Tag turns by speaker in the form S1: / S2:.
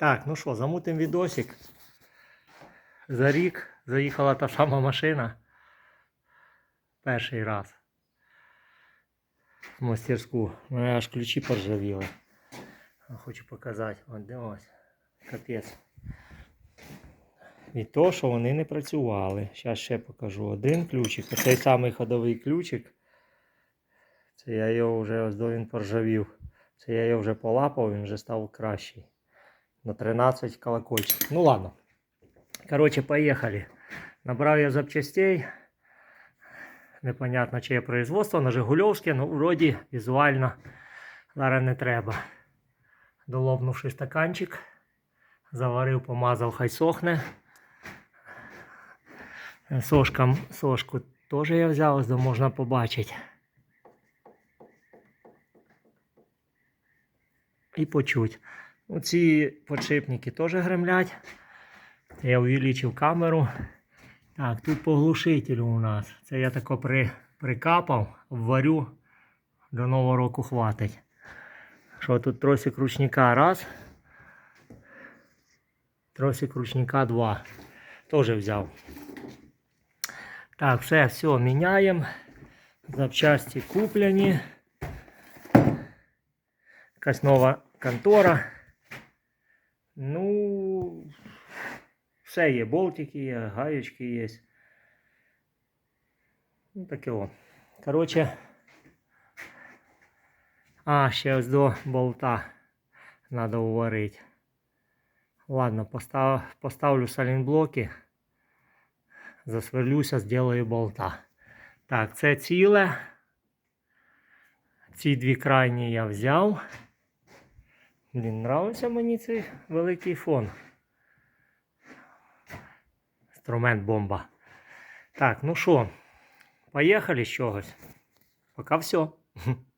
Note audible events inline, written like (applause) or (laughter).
S1: Так, ну що, замутим відосик. За рік заїхала та сама машина. Перший раз. В мастерську. У мене аж ключі поржавіли. Хочу показати. От де ось. Капець. І то, що вони не працювали. Зараз ще покажу один ключик. Оцей самий ходовий ключик. Це я його вже ось до він поржавів. Це я його вже полапав, він вже став кращий. На 13 колокольчиків. Ну ладно. Короче, поехали. Набрав я запчастей. Непонятно, чиє производство, на Жигульовське, ну вроді візуально зараз не треба. Долопнувши стаканчик, заварив, помазав, хай сохне. Сошкам, сошку теж я взяв, ось можна побачити. І почуть. Оці подшипники теж гремлять. Я увеличив камеру. Так, тут поглушитель у нас. Це я тако при, прикапав, варю. До нового року хватить. Що тут тросик ручника раз. Тросик ручника два. Теж взяв. Так, все, все, міняємо. Запчасті куплені. Якась нова контора. Ну, все є, болтики є, гаєчки є. Ну, таке о. Коротше. А, ще ось до болта треба уварити. Ладно, постав, поставлю салінблоки. Засверлюся, зроблю болта. Так, це ціле. Ці дві крайні я взяв. Блін, нравився мені цей великий фон. Інструмент бомба. Так, ну що, поїхали з чогось. Поки все. (laughs)